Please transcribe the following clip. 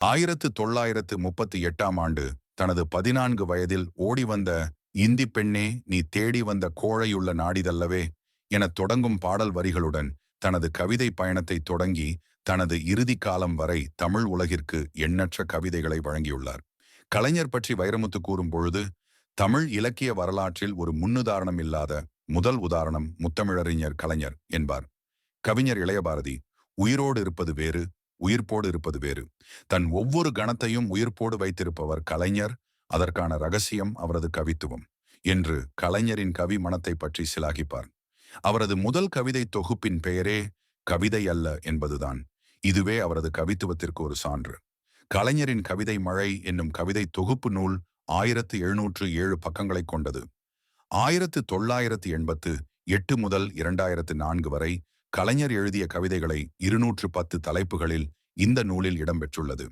ஆயிரத்து தொள்ளாயிரத்து முப்பத்தி எட்டாம் ஆண்டு தனது பதினான்கு வயதில் ஓடி வந்த இந்தி பெண்ணே நீ தேடி வந்த கோழையுள்ள நாடிதல்லவே எனத் தொடங்கும் பாடல் வரிகளுடன் தனது கவிதை பயணத்தை தொடங்கி தனது இறுதி காலம் வரை தமிழ் உலகிற்கு எண்ணற்ற கவிதைகளை வழங்கியுள்ளார். கலைஞர் பற்றி வைரமுத்து கூறும் பொழுது தமிழ் இலக்கிய வரலாற்றில் ஒரு முன்னுதாரணம் இல்லாத முதல் உதாரணம் முத்தமிழறிஞர் கலைஞர் என்பார். கவிஞர் இளையபாரதி உயிரோடு இருப்பது வேறு உயிர்ப்போடு இருப்பது வேறு. தன் ஒவ்வொரு கணத்தையும் உயிர்ப்போடு வைத்திருப்பவர் கலைஞர் அதற்கான ரகசியம் அவரது கவித்துவம். என்று கலைஞரின் கவி மனத்தை பற்றி சிலாகிப்பார். அவரது முதல் கவிதை தொகுப்பின் பெயரே கவிதை அல்ல என்பதுதான். இதுவே அவரது கவித்துவத்திற்கு ஒரு சான்று. கலைஞரின் கவிதை மழை என்னும் கவிதை தொகுப்பு நூல் ஆயிரத்து எழுநூற்று ஏழு பக்கங்களை கொண்டது. ஆயிரத்து தொள்ளாயிரத்து எண்பத்து எட்டு முதல் இரண்டாயிரத்து நான்கு வரை கலைஞர் எழுதிய கவிதைகளை இருநூற்று பத்து தலைப்புகளில் இந்த நூலில் இடம்பெற்றுள்ளது